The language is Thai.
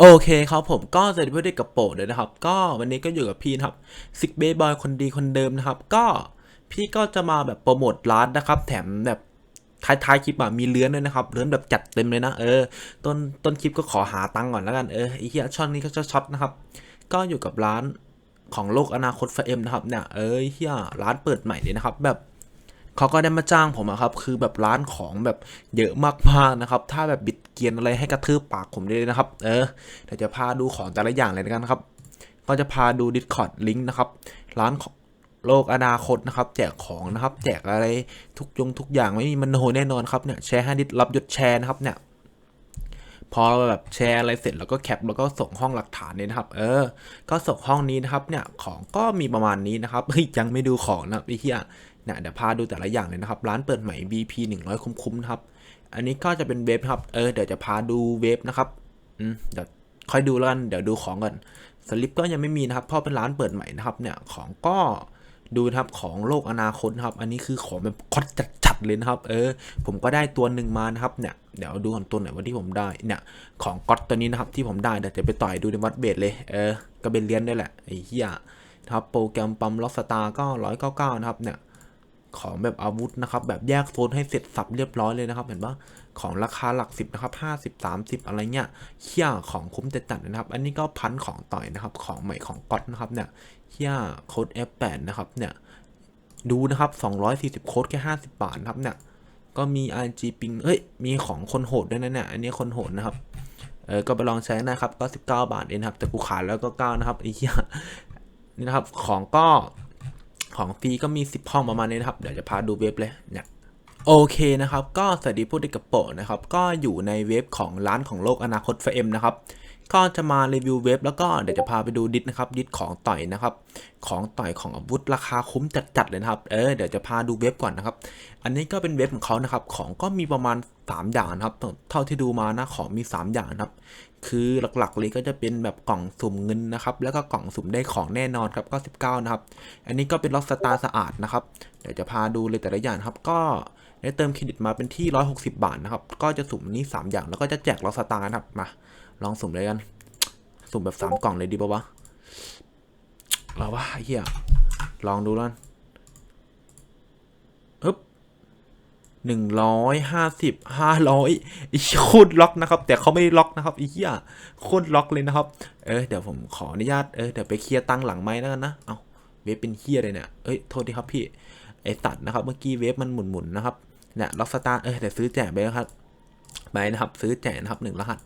โอเคครับผมก็สวัสดีเพื่อนๆกับโปะเลยนะครับ ก็วันนี้ก็อยู่กับพี่นะครับซิกเบย์บอยคนดีคนเดิมนะครับ ก็พี่ก็จะมาแบบโปรโมทร้านนะครับ แถมแบบท้ายๆคลิปอะมีเลื้อนด้วยนะครับเลื้อนแบบจัดเต็มเลยนะเออต้นต้นคลิปก็ขอหาตังค์ก่อนแล้วกันเออไอเหี้ยช่องนี้ก็จะช็อตนะครับ ก็อยู่กับร้านของโลกอนาคตฟเอ็มนะครับเนี่ยเออเหี้ยร้านเปิดใหม่เลยนะครับ แบบ เขาก็ได้มาจ้างผมอะครับ คือแบบร้านของแบบเยอะมากๆนะครับ ถ้าแบบบิดเกียนอะไรให้กระทืบปากผมได้เลยนะครับ เออ เดี๋ยวจะพาดูของแต่ละอย่างเลยกันนะครับ ก็จะพาดู Discord ลิงก์นะครับ ร้านของโลกอนาคตนะครับ แจกของนะครับ แจกอะไรทุกยงทุกอย่างไม่มีมันโหแน่นอนครับเนี่ย แชร์ให้ดิสรับยศแชร์นะครับเนี่ย พอแบบแชร์อะไรเสร็จแล้วก็แคปแล้วก็ส่งห้องหลักฐานเนี่ยนะครับ เออ ก็ส่งห้องนี้นะครับเนี่ยของก็มีประมาณนี้นะครับยังไม่ดูของนะพี่เฮียเนี่ยเดี๋ยวพาดูแต่ละอย่างเลยนะครับ ร้านเปิดใหม่ BP 100 คุ้มๆนะครับ อันนี้ก็จะเป็นเว็บครับ เออ เดี๋ยวจะพาดูเว็บนะครับ อืม เดี๋ยวค่อยดูแล้วกัน เดี๋ยวดูของกัน สลิปก็ยังไม่มีนะครับ เพราะเป็นร้านเปิดใหม่นะครับ เนี่ย ของก็ ดูครับของโลกอนาคตครับ อันนี้คือของแบบคอตจัดๆเลยนะครับ เออ ผมก็ได้ตัวหนึ่งมานะครับเนี่ยเดี๋ยวดูก่อนตัวไหนว่าที่ผมได้เนี่ยของก๊อตตัวนี้นะครับที่ผมได้เดี๋ยวจะไปต่อยดูในวัดเบสเลยเออก็เป็นเลี้ยนด้วยแหละไอ้เหี้ยนะครับโปรแกรมปั๊มล็อกสตาร์ก็ร้อยเก้าเก้านะครับเนี่ย ของแบบอาวุธนะครับ แบบแยกโซนให้เสร็จสับเรียบร้อยเลยนะครับ เห็นปะของราคาหลักสิบนะครับห้าสิบสามสิบอะไรเงี้ยเฮี้ยของคุ้มจัดนะครับ อันนี้ก็พันของต่อยนะครับ ของใหม่ของก๊อตนะครับเนี่ยเฮี้ยโค้ด F8 นะครับเนี่ยดูนะครับ 240 โค้ดแค่ 50 บาทนะครับเนี่ยก็มี RG ปิงเอ้ย มีของคนโหดด้วยนะเนี่ย อันนี้คนโหดนะครับ เออ ก็ไปลองใช้นะครับ ก็ 19 บาทเองครับ แต่กูขายแล้วก็9นะครับไอ้เหี้ยนี่นะครับ ของก็ ของฟรีก็มี 10 ห้องประมาณนี้นะครับเดี๋ยวจะพาดูเว็บเลยเนี่ยโอเคนะครับ ก็สวัสดีผู้ติดกระโปะนะครับ ก็อยู่ในเว็บของร้านของโลกอนาคตเฟมนะครับ ก็จะมารีวิวเว็บแล้วก็เดี๋ยวจะพาไปดูดิสนะครับดิสของต่อยนะครับ ของต่อยของอาวุธราคาคุ้มจัดๆเลยนะครับเออเดี๋ยวจะพาดูเว็บก่อนนะครับ อันนี้ก็เป็นเว็บของเขานะครับ ของก็มีประมาณ 3 อย่างนะครับ เท่าที่ดูมานะของมี 3 อย่างนะครับ คือหลักๆเลยก็จะเป็นแบบกล่องสุ่มเงินนะครับ แล้วก็กล่องสุ่มได้ของแน่นอนครับก็19นะครับ อันนี้ก็เป็นล็อกสตาร์สะอาดนะครับ เดี๋ยวจะพาดูเลยแต่ละอย่างครับก็ได้เติมเครดิตมาเป็นที่ 160 บาทนะครับ ก็จะสุ่มนี้ 3 อย่างแล้วก็จะแจกล็อกสตาร์นะครับมา ลองสุ่มเลยกัน สุ่มแบบ3กล่องเลยดีป่าวะเราว่าเฮียลองดูแล้วกันฮึบหนึ่งร้อยห้าสิบห้าร้อยโคตรล็อกนะครับ แต่เขาไม่ล็อกนะครับอีเหี้ยโคตรล็อกเลยนะครับ เออเดี๋ยวผมขออนุญาตเออเดี๋ยวไปเคลียร์ตังค์หลังไม้แล้วกันนะ เอาเวฟเป็นเฮียเลยเนี่ยเอ้ยโทษทีครับพี่ไอตัดนะครับ เมื่อกี้เวฟมันหมุนๆนะครับเนี่ยล็อกสตาร์เออแต่ซื้อแจกไปแล้วครับไปนะครับ ซื้อแจกนะครับหนึ่งรหัส